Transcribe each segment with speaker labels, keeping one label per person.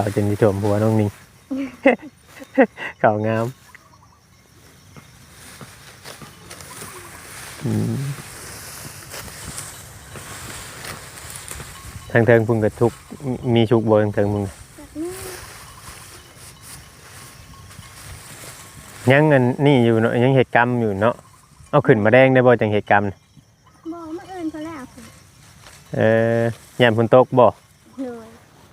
Speaker 1: ข่าวจนที่ถ่วมหัวน้องนิงข่าวงามอืมทางเทิงพุ่งกับทุกข์มีชุกบทางเทิงมึงยังเงินนี่อยู่เนาะยังเหตุกรรมอยู่เนาะเอาขึ้นมาแดงได้บ่จังเหตุกรรมน่ะ
Speaker 2: บอกเมื่อเอินเขาแล้วสิ
Speaker 1: เออยามฝนตกบ่
Speaker 2: เลย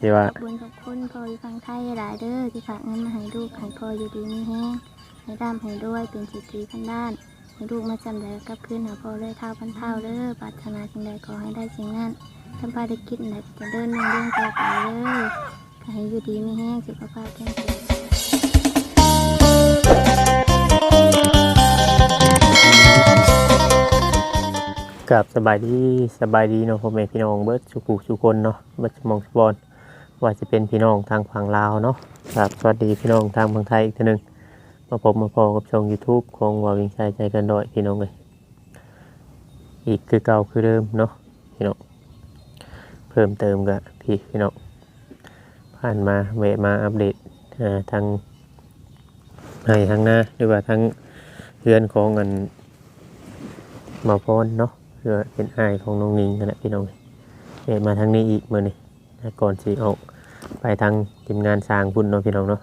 Speaker 1: ที่ว่า
Speaker 2: ขอบคุญขอบคุณพออยู่ฟังไทยหลายเด้อที่ฝากเงินมาให้ลูกให้พออยู่ดีมีแห้งให้ร่ำให้ด้วยเป็นสิทธิพันด้านให้ลูกมาจำได้กลับคืนหาพอเลยเท่าพันเท่าเด้อปรารถนาสิ่งใดขอให้ได้สิ่งนั้นทำภารกิจไหนจะเดินหนึ่งเรื่องต่อไปเด้อขอให้อยู่ดีมีแห้งสุขภาพแข็งแรง
Speaker 1: กับสบายดีสบายดีเนาะพ่อแม่พี่น้องเบิร์ดสุขุสุคนเนาะเบิร์ดสมองสบอน ว่าจะเป็นพี่น้องทางฝั่งลาวเนาะครับสวัสดีพี่น้องทางฝั่งไทยอีกทีหนึ่งมาพบมาพอกับช่อง YouTube ของวาวิงชัยใจกันดอยพี่น้องเลยอีกคือเก่าคือเดิมเนาะพี่น้องเพิ่มเติมกับพี่พี่น้องผ่านมาแวะมาอัปเดตทางให้ทางหน้าหรือว่าทางเพื่อนของเงินมาพรเนาะเพื่อเป็นอายของน้องนิงนั่นแหละพี่น้องเอยมาทางนี้อีกเมือนี่ ก่อนสิออกไปทางทีมงานสร้างบุญเนาะพี่น้องเนาะ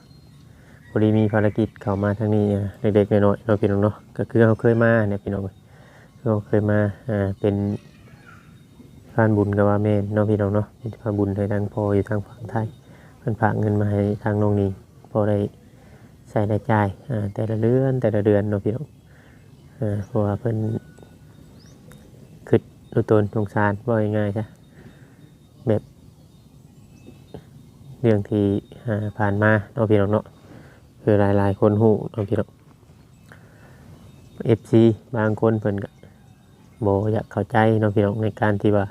Speaker 1: พอดีมีภารกิจเข้ามาทางนี้เด็กๆน้อยๆเนาะพี่น้องเนาะก็คือเขาเคยมาเนี่ยพี่น้องเขาเคยมาอ่าเป็นพานบุญกับว่าแม่นเนาะพี่น้องเนาะเป็นพานบุญให้ทางพ่ออยู่ทางฝั่งไทยเพิ่นฝากเงินมาให้ทางน้องนิงพอได้ใช้ได้จ่ายอ่าแต่ละเดือนแต่ละเดือนเนาะพี่น้องอ่าเพราะว่าเพิ่นดูตนสงสารว่าง่ายๆจ้ะแบบ เรื่องที่ผ่านมาเนาะพี่น้องเนาะคือหลายๆคนหูเนาะพี่น้องเอฟซีบางคนเพิ่นก็บอยากเข้าใจเนาะพี่น้องในการที่ว่า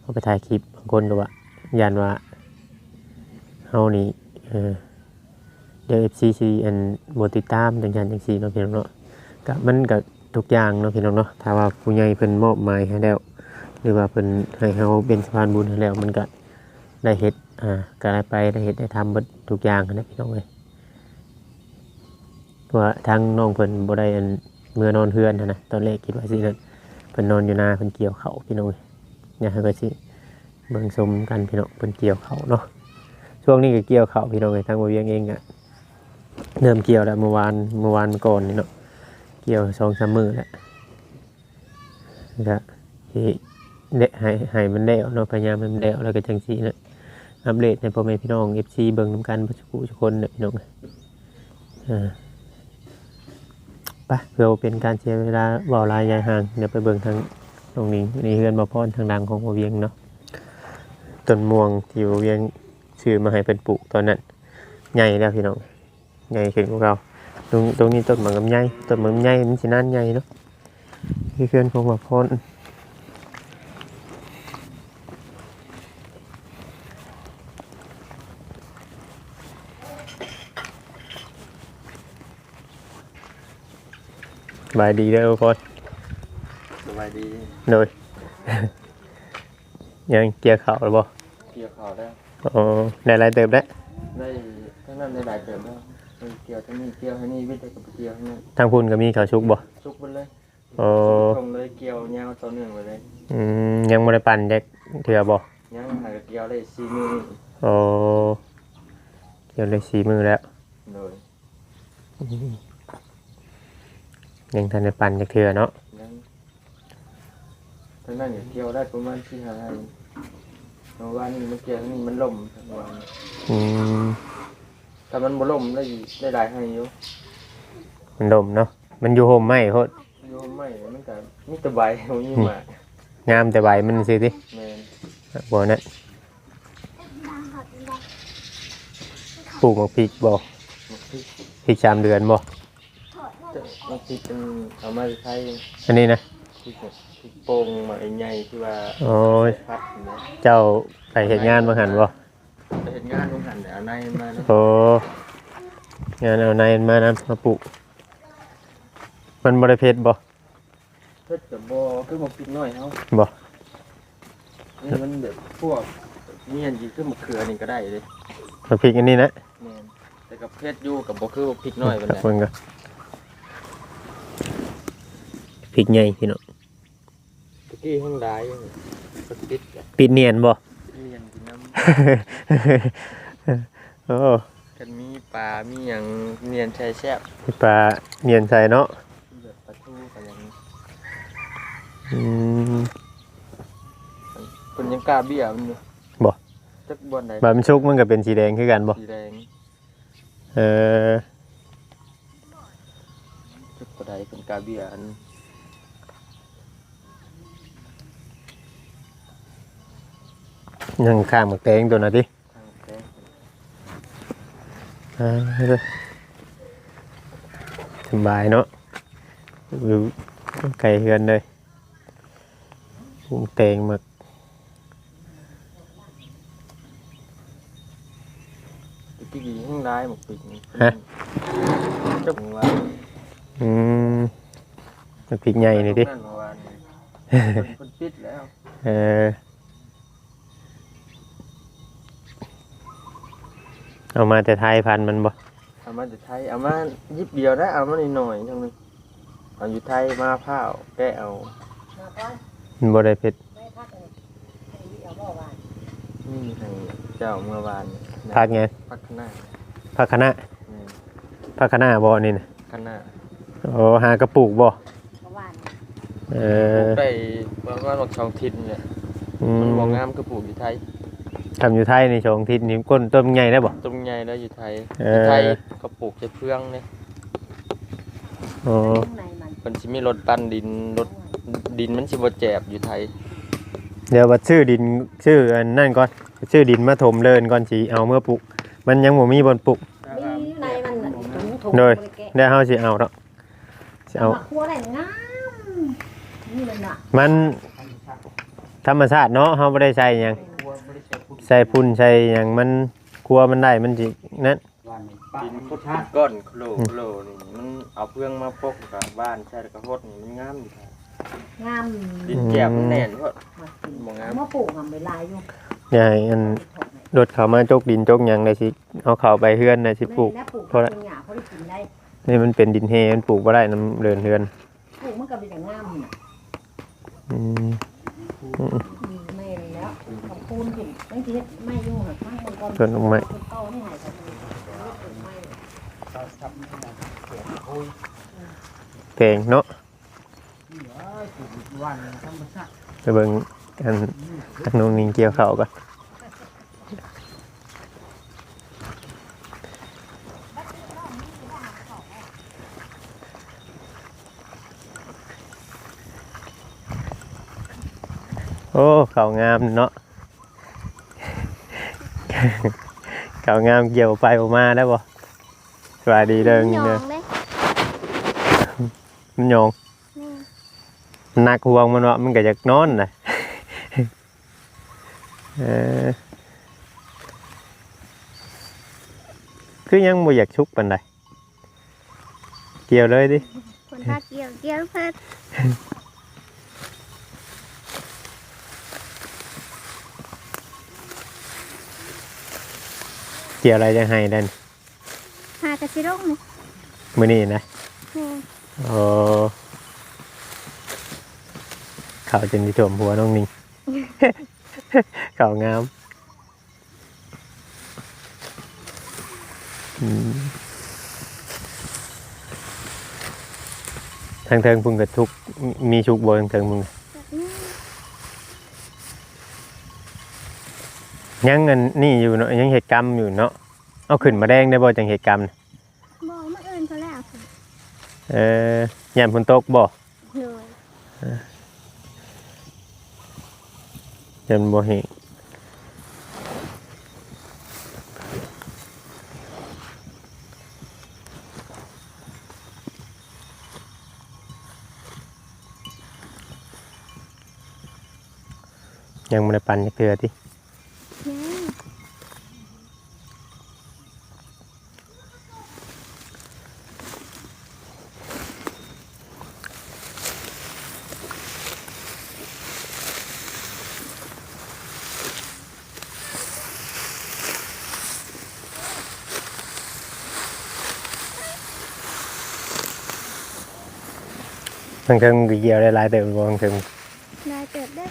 Speaker 1: เขาไปถ่ายคลิปบางคนก็ว่ายันว่าเฮานี่เดี๋ยวเอฟซีซีอันโบติดตามจังยันจังซีเนาะพี่น้องเนาะก็มันก็ทุกอย่างเนาะพี่น้องเนาะถ้าว่าผู้ใหญ่เพิ่นมอบหมายให้แล้ว หรือว่าเพิ่นให้เขาเป็นสะพานบุญให้แล้วมันก็ได้เฮ็ดอ่าก็ได้ไปได้เฮ็ดได้ทำเบิดทุกอย่างนะพี่น้องเอ้ยเพราะว่าทางน้องเพิ่นบ่ได้เมื่อนอนเฮือนนะตอนแรกคิดว่าสินั่นเพิ่นนอนอยู่นาเพิ่นเกี่ยวเขาพี่น้องเอ้ยเนี่ยเขาก็สิเบิ่งชมกันพี่น้องเพิ่นเกี่ยวเขาเนาะช่วงนี้ก็เกี่ยวเขาพี่น้องเอ้ยทางบ่เวียงเองก็เริ่มเกี่ยวแล้วเมื่อวานเมื่อวานก่อนนี่เนาะเกี่ยวสองสามมือแล้วก็สิเดะให้ให้มันแล้วเนาะพยายามมันแล้วแล้วก็จังสีนาะ อัปเดตในพ่อแม่พี่น้องเอฟซีเบิ่งนำกันประชุทุกคนเนี่ยพี่น้องอ่าไปเพื่อเป็นการเสียเวลาเบาลายยายห่างเดี๋ยวไปเบิ่งทางตรงนี้นี่เฮือนบ่พรทางดังของบ่เวียงเนาะต้นม่วงที่บ่เวียงซื้อมาให้เป็นปลูกตอนนั้นใหญ่แล้วพี่น้องใหญ่ขึ้นกว่าเราตรงตรงนี้ต้นหมากลำไยต้นหมากลำไยมันสินานใหญ่เนาะที่เฮือนของบ่พร บายดีเด้อทุกคน
Speaker 3: สบายดี
Speaker 1: โดย ยังเกี่ยวเข่าวหรือบ่
Speaker 3: เกี่ยวข่าวได้
Speaker 1: อ๋อได้หลายเติบได้ว
Speaker 3: ได้ทั้งนั้นได้หลายเติมแล้วทั้งเกี่ยวทั้งนี้เกี่ยวทั้งนี้วิทย์ได้กับเกี่ยวทั้งนั้น
Speaker 1: ทางพุ่นก็มีข่าวชุกบ่
Speaker 3: ซุกไปเลย
Speaker 1: อ๋อ
Speaker 3: ตรงเลยเกี่ยวยาวต่อเนื่องไปเลย
Speaker 1: อืมยังบ่ได้ปั่นแจ็คเถื่อบ่
Speaker 3: ยังหากเกี่ยวได้สี่มือ
Speaker 1: อ๋อเกี่ยวเลยสีมือแล้ว
Speaker 3: เลย
Speaker 1: ยังทันได้ปั่นจักเถื่อเนาะ
Speaker 3: ยังทั้งนั้นเกี่ยวได้ประมาณสี่ห้าอันเมื่อวานนี้มันเกี่ยวทั้งนี้มันล่มทั้งวัน
Speaker 1: อืม
Speaker 3: ถ้ามันบ่ล่มได้ได้หลายให้อยู่
Speaker 1: มันดมเนาะมันอยู่โฮมไหมโคตร
Speaker 3: อยู่ไม่มันก็มีแตะใบมันมีหมาก
Speaker 1: งามแต่ใบมันสิติ
Speaker 3: แม่น
Speaker 1: บ่นั่นปลูกหมากพริกบ่
Speaker 3: มันพริก
Speaker 1: พริกสามเดือนบ่
Speaker 3: มันพริกเป็นเอามาใช้
Speaker 1: อันนี้นะ
Speaker 3: พริกเนี่ยพริกโป่งมาใหญ่ที่ว่า
Speaker 1: โอ้ย
Speaker 3: พัดเนี่ย
Speaker 1: เจ้าไปเฮ็ดงานบ่หันบ่
Speaker 3: ไปเห็นงานลงหันเอาในมานะ
Speaker 1: โอ้งานเอาในมานะมาปลูกมันบริเพชรบ่
Speaker 3: เพื่อจะบอคือมาปิดน่อยเขา
Speaker 1: บ่
Speaker 3: นี่มันแบบพวกนี่อันจีคือมะเขือนี่ก็ได้เลย
Speaker 1: มาพริกอันนี้นะ
Speaker 3: แม่นแต่กับเพชรอยู่กับบ่คือบ่พริกน้อยปานใด
Speaker 1: เบิ่งก็ พริกใหญ่พี่น้อง
Speaker 3: ตะกี้ห้องได้ก็ติดแหละ
Speaker 1: ปิดเนียนบ่
Speaker 3: เรียนกินน้
Speaker 1: โอ้ำ
Speaker 3: กันมีปลา มีหยังเนียนใช้แซ่บ
Speaker 1: มีปลาเนียนใส่เนาะ
Speaker 3: แบบปลาทูกันอย่างนี้
Speaker 1: อืม
Speaker 3: เพิ่นยังกล้าเบี้ยมันอยู่
Speaker 1: บ่
Speaker 3: จักบ่อนใด
Speaker 1: บามันชุกมันก็เป็นสีแดงคือกันบ่
Speaker 3: สีแดง
Speaker 1: เออ
Speaker 3: จักบ่ใดเพิ่นกล้าเบี้ยอัน
Speaker 1: ยังข้างหมักแตงตัวน่ะติ
Speaker 3: ทางแท้
Speaker 1: อ่าเด้อสบายเนาะอยู่ไกลเฮือนเลยปรุงแตงหมัก
Speaker 3: ตะกี้ห้องได้หมกปิดนี่
Speaker 1: ฮะ
Speaker 3: จักว่า
Speaker 1: อืมมันพริกใหญ่นี่ติ
Speaker 3: นั่นเมื่อวานนี่เพิ่นเพิ่นปิดแล้ว
Speaker 1: เออ เอามาแต่ไทยพันธุ์มันบ่
Speaker 3: เอามาจากไทยเอามายิบเดียวได้เอามาหน่อยๆจังนึงเอาอยู่ไทยมาพร้าวแกะเอา
Speaker 1: มันบ่ได้เผ็ด
Speaker 3: นี่ให้เจ้าเมื่อวานนี่
Speaker 1: พักไง
Speaker 3: พักข้างหน้า
Speaker 1: พักคณะ
Speaker 3: นี่
Speaker 1: พักคณะบ่นี่นะ
Speaker 3: ข้างหน้า
Speaker 1: โอ้หากระปุกบ่เอ
Speaker 3: ปลู
Speaker 1: อก
Speaker 3: ได้ประมาณหกช่องทิศเนี่ย
Speaker 1: อื
Speaker 3: มัน
Speaker 1: ม
Speaker 3: บ่งามคือปลูกอยู่ไทย
Speaker 1: ทำอยู่ไทยในชองทิศนี่ก้นต้นใหญ่ได้บ่
Speaker 3: ต้นใหญ่แล้วอยู่ไทย
Speaker 1: เอ
Speaker 3: อยู่
Speaker 1: อ
Speaker 3: ไทยก็ปลูกใช้เฟืองเนี่ย
Speaker 1: อ๋อ
Speaker 3: มันสิมีรถปั้นดินรถดินมันสิบ่แจบอยู่ไทย
Speaker 1: เดี๋ยวบัดชื่อดินชื่ออันนั่นก่อนชื่อดินมาถมเลินก่อนสิเอาเมื่อปลูก มันยังบ่มีบนปลูก
Speaker 4: นี่อยู่ในมันน่ะถุงถุง
Speaker 1: โดย
Speaker 4: บริแกะ
Speaker 1: เดี๋ยวเฮาสิเอาดอ กสิเอา
Speaker 4: มาคั่วได้งามนี่เลยน่ะ
Speaker 1: มันธรรมชาติเนาะเฮาบ่ได้ใส่หยังใส่พุ่นใส่หยังมันกลัวมันได้มันสินั่น
Speaker 3: ดินพุดก้อนโคลโคลนี่มันเอาเฟืองมาปกกับบ้านใช่แล้วก็ฮดนี่มันงามอยู่ไทย
Speaker 4: งาม
Speaker 3: ดินแจบมันแน่นเพราะ
Speaker 4: มากิน
Speaker 3: บ่งาม
Speaker 4: เอามาปลูกทำเวลาอยู่
Speaker 1: อย่าให้อันรถเขามาจกดินจกหยังได้สิเอาเข้าไปเฮือนได้สิปลูก
Speaker 4: แม่ปลูก
Speaker 1: เพราะอะไร
Speaker 4: เป็นหญ้าเขาได้กินได้
Speaker 1: นี่มันเป็นดินเฮมันปลูกบ่ได้น้ำเดินเฮือน
Speaker 4: ปลูกมันก็เป็นอย่างงามน่ะ
Speaker 1: อืม
Speaker 4: อืมแม่นแล้วขอบคุณถึงบางทีไม่ยุ่งหรอกทั้งบางคน
Speaker 1: ต้นไม้
Speaker 4: ต้นโตนี่หายไปเลยต้นไม้
Speaker 1: แพงเนาะไปเบิ่งอันอันนงนิงเกี่ยวข้าวก่อน โอ้ข้าวงามเนาะข้าวงามเกี่ยวไปออกมาได้บ่สวัสดีเด้อ
Speaker 2: หย
Speaker 1: นี่
Speaker 2: อ
Speaker 1: เด้อง
Speaker 2: เลย
Speaker 1: มันโยง
Speaker 2: นี่
Speaker 1: มันนักห่วงมันว่ามันก็อยากนอนนะเออคือยังบ่อยากชุกปานใดเกี่ยวเลยดิ
Speaker 2: คนตาเกี่ยวเกี่ยวเพิ่น
Speaker 1: เกี่ยวอะไรจะให้ดัน
Speaker 2: หากระสิลงนี่
Speaker 1: มื้อนี้นะ
Speaker 2: นี่
Speaker 1: โอ้ข่าวจนที่ถ่วมหัวน้องนิ่งข่าวงามอืมทางเทิงพุ่งกับทุกมีชุกบทางเทิงพุ่ง
Speaker 2: แบบนี้
Speaker 1: ยังเงินนี่อยู่เนาะยังเหตุกรรมอยู่เนาะเอาขึ้นมาแดงได้บ่จังเหตุกรรมน่ะ
Speaker 2: บอกมาเอิ้นเขาแล้วค่ะ
Speaker 1: เออยามฝนตกบ่
Speaker 2: เลย
Speaker 1: ยันบ่เห็นยังบ่ได้ปั่นจักเทื่อติ
Speaker 2: ยัง
Speaker 1: ทั้งเทิงก็เกี่ยวได้หลายเติบบ่ทั้งเทิง
Speaker 2: นายเกิดได้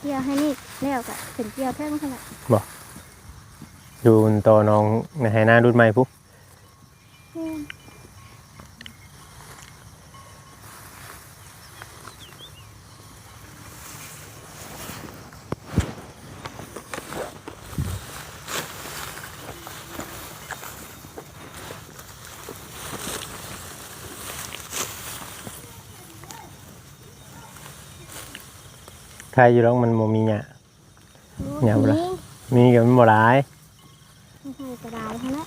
Speaker 2: เกี่ยวให้นี่แล้วก็ถึงเกี่ยวเท่งขนาด
Speaker 1: ดูมันต่อน้องในให้หน้ารุ่นใหม่ปุ๊บ
Speaker 2: นี้
Speaker 1: ครอยู่ร้องมันบ่มีหยาอย่าบ่ล่ะ
Speaker 2: นี่
Speaker 1: มีก็มันบ่หลาย
Speaker 2: ไม่ใช่กระดาษเท่านั้น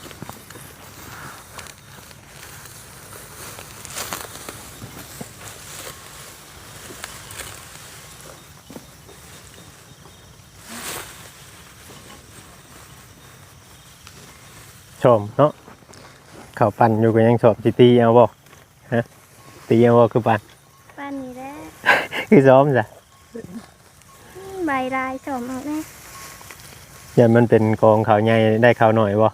Speaker 1: ชมเนาะเขาปั่นอยู่ก็ยังชอบสิตีเอาบ่ฮะตีเอาบ่คือปั่น
Speaker 2: ป้านนี้แหละ
Speaker 1: คือซ้อมจ้ะ
Speaker 2: ใบลายสมเอาแน่
Speaker 1: อย่ามันเป็นกองเขาวใหญ่ได้เขาวหน่อยบ่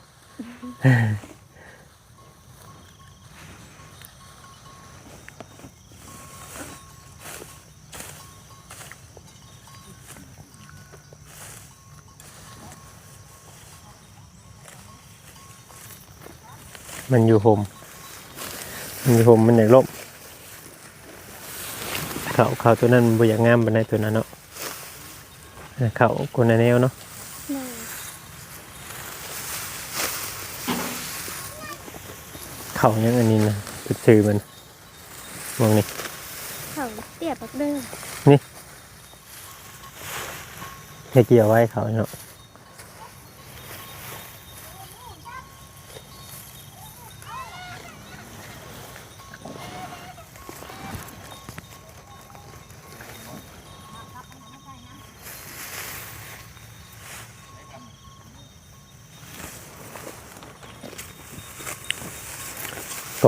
Speaker 1: มันอยู่ห่มมันอยู่ห่มมันอยากลบเขาเขาตัวนั้นมันบอยากงามปานใดตัวนั้นเนาะ เขาคนในแนวเนาะ
Speaker 2: หนึ่ง
Speaker 1: เขายังอันนี้นะคือชื่อมันมองนี่
Speaker 2: เขาเตียบบักเด้อ
Speaker 1: ให้เกี่ยวไว้เขาเนาะ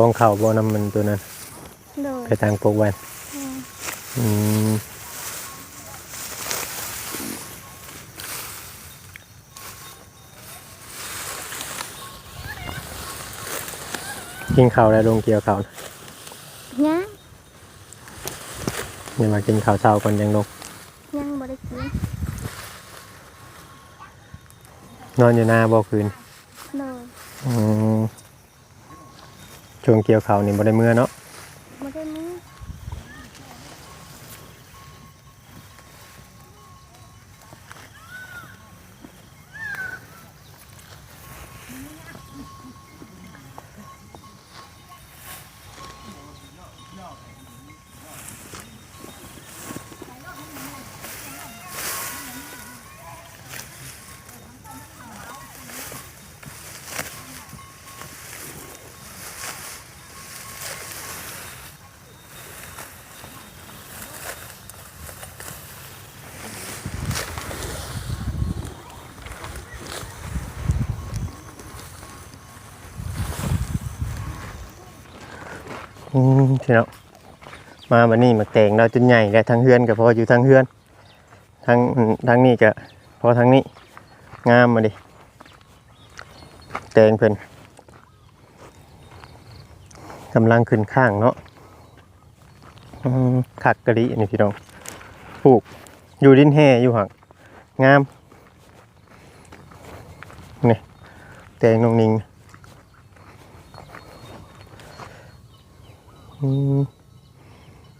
Speaker 1: องเข่าบอนำมันตัวนั้น
Speaker 2: โดย
Speaker 1: ไปทางปกแวน
Speaker 2: อืม
Speaker 1: อืมกินข้าวแล้วลงเกี่ยวข้าวนะ
Speaker 2: ยัง
Speaker 1: อย่ามากินข้าวเช้าก่อนยังลง
Speaker 2: ยังบริกิน
Speaker 1: นอนอยู่หน้าบ่คืน
Speaker 2: โดย
Speaker 1: อืม ช่วงเกี่ยวข้าวนี่บ่ได้เมื่อเนาะ
Speaker 2: บ่ได้มือ
Speaker 1: อืมพี่เนาะมาบัดนี้มาแต่งเราจนใหญ่แล้ทั้งเฮือนก็พออยู่ทั้งเฮือนทั้งทั้งนี้ก็พอทั้งนี้ งามมาดิแต่งเพิ่นกำลังขึ้นข้างเนาะอืมคักกะลินี่พี่น้องปลูกอยู่ดินแห่อยู่หักงามนี่แต่งน้องนิงอืม เ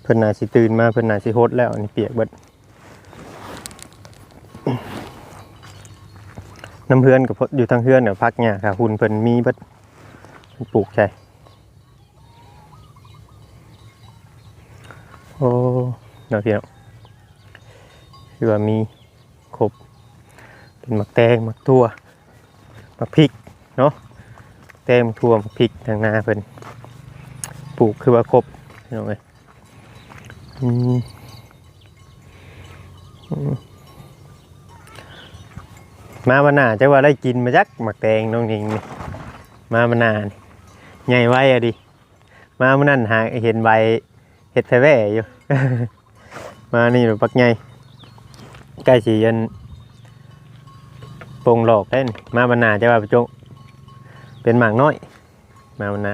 Speaker 1: พิ่นน่าสิตื่นมาเพิ่นน่าสิโฮดแล้วนี่เปียกเบิดน้ำเพื่อนกับพอยู่ทางเพื่อนเนี่ยพักเนี่ยค่ะหุ่นเพิ่นมีเบิดเพิ่นปลูกใช่โอ้เนาะพี่เนาะคือว่ามีครบเป็นหมักแตงหมักทั่วหมักพริกเนาะแตงหมักทั่วหมักพริกทางนาเพิ่น ปลูกคือว่าครบพี่น้องเอ้ยมมาบานาจะว่าได้กินมาจักหมักแตงน้องนิงนี่มาบานานี่ใหญ่ไว้อะดิมาเมื่อนั้นหาเห็นใบเห็ดแท้แว่อยู่ มานี่หรือปักใหญ่ใกล้สียันโปงหลอกเล่นมาบานาจะว่าประจงเป็นหมากน้อย มาบานหนา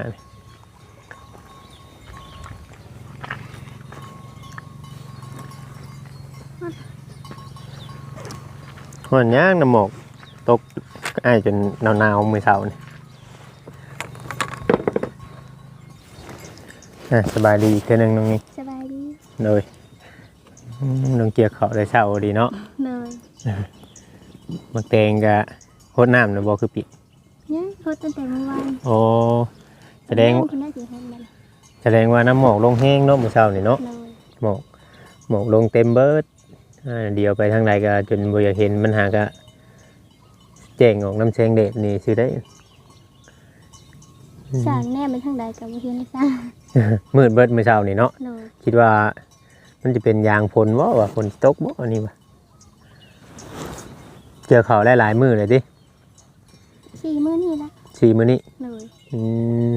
Speaker 1: มันย่างน้ำหมอกตกอ้ายจนหนาวๆมือเช้านี่อะสบายดีอีกเทื่อหนึงน้องนี่
Speaker 2: สบายดี
Speaker 1: เลยอืมน้องเกียร์เขาได้เช้าดีเนาะ
Speaker 2: เลย
Speaker 1: มักแตงกะโคตรน้ำนะบ่คือปิด
Speaker 2: เนี่ยโพสต์ตั้งแต่เมื่อวาน
Speaker 1: โอ้แสดง
Speaker 2: คุณได้สิให้มัน
Speaker 1: แสดงว่าน้ำหมอกลงแห้งเนาะมื้อเช้านี่เนาะ
Speaker 2: เลย
Speaker 1: หมอกหมอกลงเต็มเบิดอ่า เดียวไปทางใดก็จนบ่อยากเห็นมันหากะแจ้งออกน้ำแสงแดดนี่สิได้
Speaker 2: สารแน่เป็นทางใดกับวิธีในสร้าง
Speaker 1: มืดเบิดมื้อเช้านี่เนาะ
Speaker 2: เลย
Speaker 1: คิดว่ามันจะเป็นยางพลบ่ว่าฝนตกบ่อันนี้วะเจอเขาหลายๆมือเลยดิ
Speaker 2: สี่มื้อนี่ละ
Speaker 1: สี่มื้อนี้
Speaker 2: เลย
Speaker 1: อืม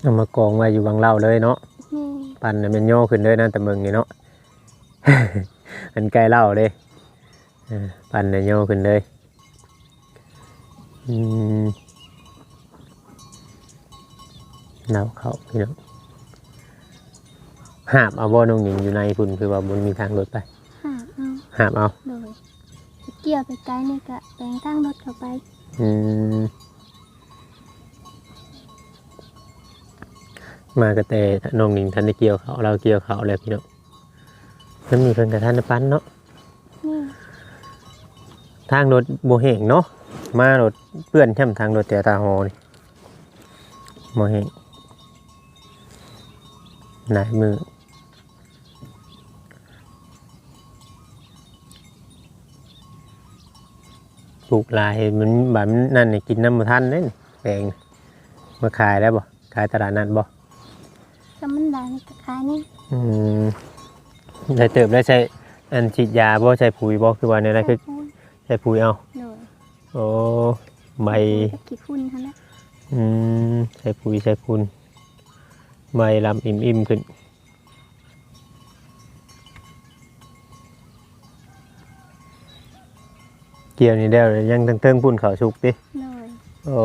Speaker 1: เอามากองไว้อยู่บางเล่าเลยเนาะ
Speaker 2: แม่
Speaker 1: ปั่นน่ะมันย่อขึ้นเลยนะแต่เมืองนี่เนาะ อันใกล้เล่าเลยเออปั่นน่ะย่อขึ้นเลยอืมเนาเขาพี่น้องหาบเอาบ่น้องหญิงอยู่ในพุ่นคือว่าบนมีทางรถไป
Speaker 2: หาเอา
Speaker 1: หาบเอา
Speaker 2: เลยเกี่ยวไปไกลนี่ก็แปลงตั้งรถเข้าไป
Speaker 1: อืมมากระเตน้องหนิงทันได้เกี่ยวเขาเราเกี่ยวเขาแล้วพี่น้อง มันมีเพิ่นกับท่านได้ปั้นเนาะ
Speaker 2: นี่
Speaker 1: ทางรถโบเหงเนาะมารถเปื้อนช่ำทางรถแต่ตาหอนี่โบเหงหลายมือปลูกหลายมันแบบนั่นนี่กินน้ำมาทันเด้นแปลงมาขายได้บ่ขายตลาดนัดบ่
Speaker 2: ก็มันได้ในกระคายนี่
Speaker 1: อืม ได้เติบได้ใช้อันฉีดยาบ่ใช้ปุ๋ยบ่คือว่าในนั้นคือ
Speaker 2: พูน
Speaker 1: ใช้ปุ๋ยเอา
Speaker 2: เลย
Speaker 1: โอ้ใบ
Speaker 2: ขี้ฝุ่นทั้งนั้น
Speaker 1: อืมใช้ปุ๋ยใช้พุนใบลำอิ่มอิ่มๆขึ้นเกี่ยวนี่ได้วยังตั้งเติงพุ่นเขาชุกดิ
Speaker 2: เลย
Speaker 1: โอ้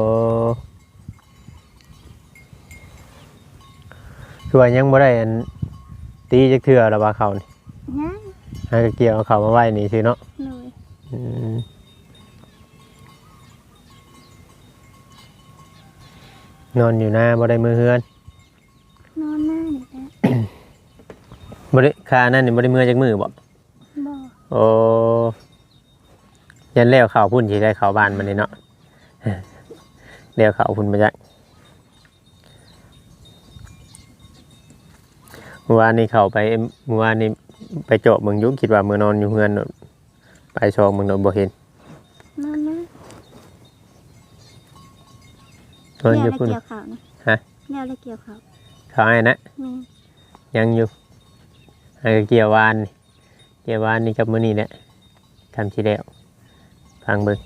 Speaker 1: คือว่ายังบ่ได้อันตีจักเทื่อแล้วว่าเขานี่
Speaker 2: นะ
Speaker 1: หาก็เกี่ยวเอาเขามาไว้นี่สิเนาะ
Speaker 2: เลย
Speaker 1: อืมนอนอยู่หน้าบ่ได้มือเฮือน
Speaker 2: นอนหน้านี่แหละ
Speaker 1: บ่ได้คานั่นนี่บ่ได้มือจากมือบ่
Speaker 2: บ่
Speaker 1: โอ้ยันแล้วข่าวพุ่นสิได้ข่าวบ้านมันนี่เนาะ แล้วข่าวพุ่นมาจากเมื่อวานนี้เข้าไปเมื่อวานนี้ ไปเจาะเมืองยุคคิดว่ามือนอนอยู่เฮือนโน่นไปชองเมืองโนนบ่เห็น
Speaker 2: นอนนะ
Speaker 1: นอนอ
Speaker 2: แล้
Speaker 1: ยู่
Speaker 2: ว
Speaker 1: พุ่น
Speaker 2: เกี่ยวข่าวนะ
Speaker 1: ฮะ
Speaker 2: แล้วแล้วเกี่ยวข่าว
Speaker 1: เขาไอ้นะ
Speaker 2: นี่
Speaker 1: ยังอยู่ไอ้ก็เกี่ยววานนี่เกี่ยววานนี่กับมื้อนี้แหละทำทีแล้วฟังเบิ่ง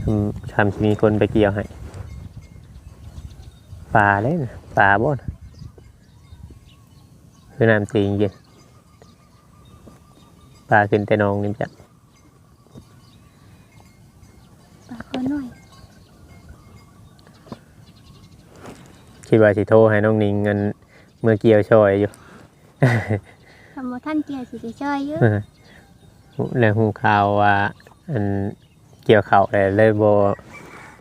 Speaker 1: ทำทำสิมีคนไปเกี่ยวให้ปลาเลยนะปลาบ่นะ คือน้ำตีงเย็นปลาขึ้นแต่หนองนี่จ้ะ
Speaker 2: ปากเขาหน่อย
Speaker 1: คิดว่าสิโทรให้น้องนิงเงินเมื่อเกี่ยวช่อยอยู่
Speaker 2: คำว่าท่านเกี่ยวสิจะช่วยเยอะ
Speaker 1: แล้วหูข่าวว่าอันเกี่ยวเข่าวเลยเลยบ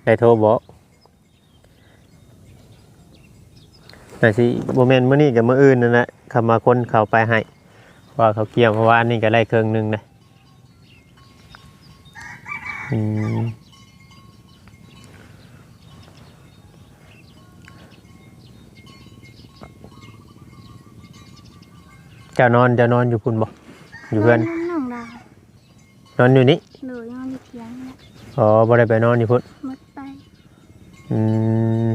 Speaker 1: ได้โทรบอกแต่สิโมเมนต์เมื่อนี้กับเมื่ออื่นนั่นแหละ คำมาคนเขาไปให้ว่าเขาเกี่ยวเพราะว่าอันนี่ก็ได้เครื่องหนึงเลยอืมเจะนอนเจะนอนอยู่คุณบ่อยู่เพื่อน
Speaker 2: น้องดาวน
Speaker 1: อนอยู่นี่
Speaker 2: เลยนอนอยู่เถียงนี่
Speaker 1: อ๋อบ่ได้ไปนอนอยู่พุ่น
Speaker 2: หมดไป
Speaker 1: อืม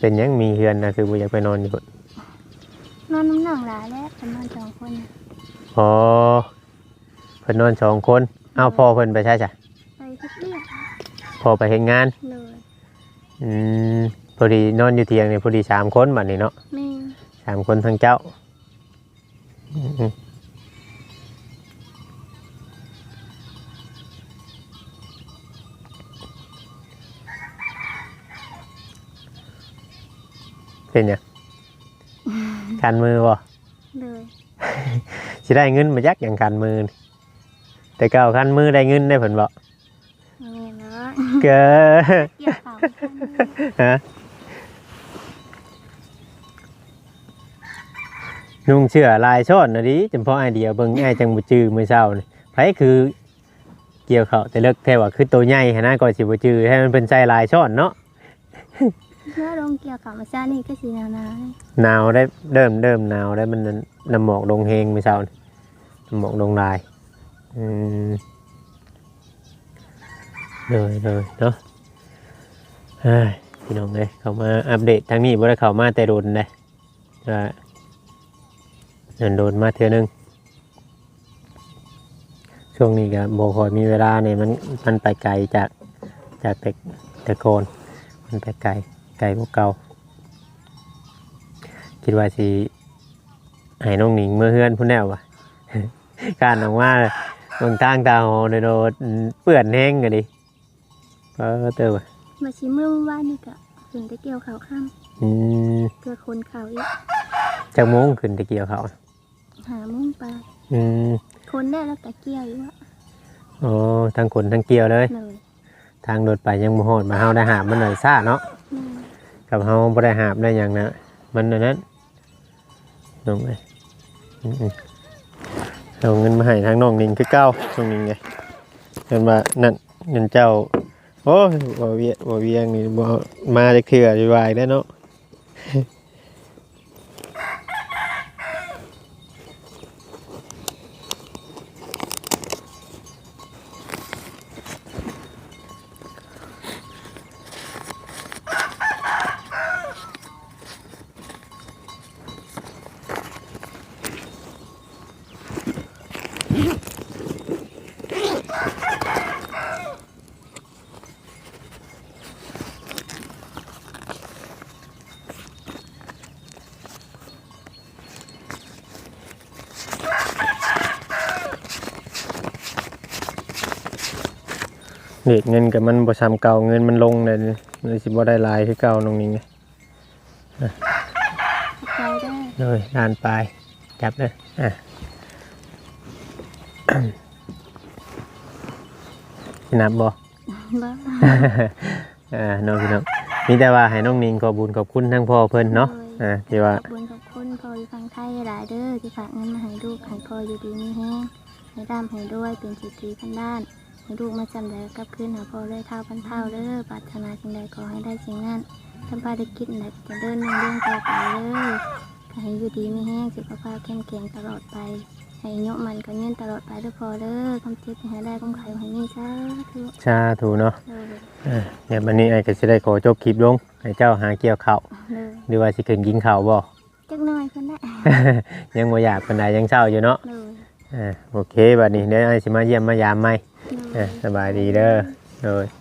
Speaker 1: เป็นหยังมีเฮือนนะคือบ่อยากไปนอนอยู่พุ่น
Speaker 2: นอนน้ำหนังหลายแล้วเป็นนอนสองคนน่ะ
Speaker 1: อ๋อเพิ่นนอนสองคนเอาพ่อเพิ่นไปใช่จ้ะ
Speaker 2: ไปทุกเรื่อง
Speaker 1: พ่อไปเฮ็ดงาน
Speaker 2: เลย
Speaker 1: อืมพอดีนอนอยู่เตียงนี่พอดีสามคนบัดนี้เนาะ
Speaker 2: แม่
Speaker 1: สามคนทั้งเจ้าอืม เป็นหยังการมือบ่
Speaker 2: เลย
Speaker 1: สิได้เงินมายักอย่างการมือนี่แต่เก่าการมือได้เงินได้ผลบ่
Speaker 2: แม่นแล้ว
Speaker 1: เก้
Speaker 2: เกี่ยวเขา
Speaker 1: ฮะนุ่งเชื่อลายช่อนนะดิจำเพาะไอเดียเบิ่งไอายจังบ่จื้อมื้อเช้านี่ไผคือเกี่ยวเขาแต่เลิกแท้ว่าคือตัวใหญ่หันนะก็สิบ่จื้อให้มันเป็นใส่ลายช่อนเนาะ
Speaker 2: เมื่อลงเกี่ยวเขามาซานี่ก็สีหนาวๆเลย
Speaker 1: หนาวได้เริ่มเริ่มหนาวได้มันน้ำหมอกลงเฮงไมื้อเช้านี่น้ำหมอกลงลายอืมเลยเลยเนาะเฮ้ยพี่น้องเลยเขามาอัปเดตทางนี้บ่ได้เขามาแต่โดนเลยว่าเดินโดนมาเทื่อนึงช่วงนี้ก็บ่ค่อยมีเวลาเนี่ยมันมันไปไกลจากจากแต่แต่โกนมันไปไกล ไกลพวกเก่าคิดว่าสิให้น้องหนิงเมื่อเฮือนพุ่นแนววะการออกมาเบางทางตาหอโดดเปื่อนแห้งกันดิเออเตอวะ
Speaker 2: มาชิมเมื่อวานนี่ก็ขึ้นไปเกี่ยวเขาข้าม
Speaker 1: อืม
Speaker 2: เพื่อคนเขาอีก
Speaker 1: จากโมงขึ้นตะเกียวเขา
Speaker 2: หามุ่งไป
Speaker 1: อืม
Speaker 2: คนได้แล้วแต่เกี่ยวอีกวะ
Speaker 1: อ๋อทั้งคนทั้งเกียวเลย
Speaker 2: เลย
Speaker 1: ทางโดดไปยังบ่ฮอดมาเฮาได้หาบมันหน่อยซ่าเนาะ
Speaker 2: แม่
Speaker 1: กับเฮาบ่ได้หาบได้อย่างนะมันอันนั้นลงไปอืมๆเอาเงินมาให้ทางน้องนิงคือเก้าน้องนิงไงเงินมานั่นเงินเจ้าโอ้ยบ่เวียบ่เวียงนี่บ่มาจะเถื่อวายได้เนาะ เด็กเงินกับมันบ่ซ้ำเก่าเงินมันลงเลยเลยสิบ่ได้หลายคือเก่าน้องนิงไง
Speaker 2: ใจได้
Speaker 1: เลยด้านปลายจับเลยอะสินับบ่
Speaker 2: บ้า
Speaker 1: อ่าน้องพี่น้องมีแต่ว่าให้น้องนิงขอบุญขอบคุณทั้งพ่อเพิ่นเนาะอ่าที่ว่า
Speaker 2: ขอบคุณขอบคุณพ่ออยู่ฟังไทยหลายเด้อที่ฝากเงินมาให้ลูกให้พ่ออยู่ดีมีแห้งให้ร่ำให้ด้วยเป็นจิตดีพันด้าน ให้ลูกมาจำได้กลับคืนหาพ่อเลยเท่าพันเท่าเด้อปรารถนาสิ่งใดขอให้ได้สิ่งนั้นทำภารกิจไหนจะเดินเรื่องต่อไปเลยขอให้อยู่ดีมีแห้งสุขภาพเข้มแข็งตลอดไปให้ยกมันก็เงินตลอดไปเด้อพอเด้อคำเจ็บให้ได้คำไข่ให้นี่ซะทุก
Speaker 1: ชาถูเนาะ
Speaker 2: เลย
Speaker 1: อ่าเดี๋ยววันนี้ไอ้ก็สิได้ขอจบคลิปลงให้เจ้าหาเกี่ยวข้าว
Speaker 2: เลย
Speaker 1: หรือว่าสิขึ้นกินข้าวบ่
Speaker 2: จักหน่อยคนได้
Speaker 1: ยังบ่อยากปานใดยังเช้าอยู่เนาะ
Speaker 2: เลย
Speaker 1: อ่าโอเคบัดนี้เดี๋ยวไอ้สิมาเยี่ยมมายามใหม่
Speaker 2: เล
Speaker 1: อ่ายสบายดีเด้อโดย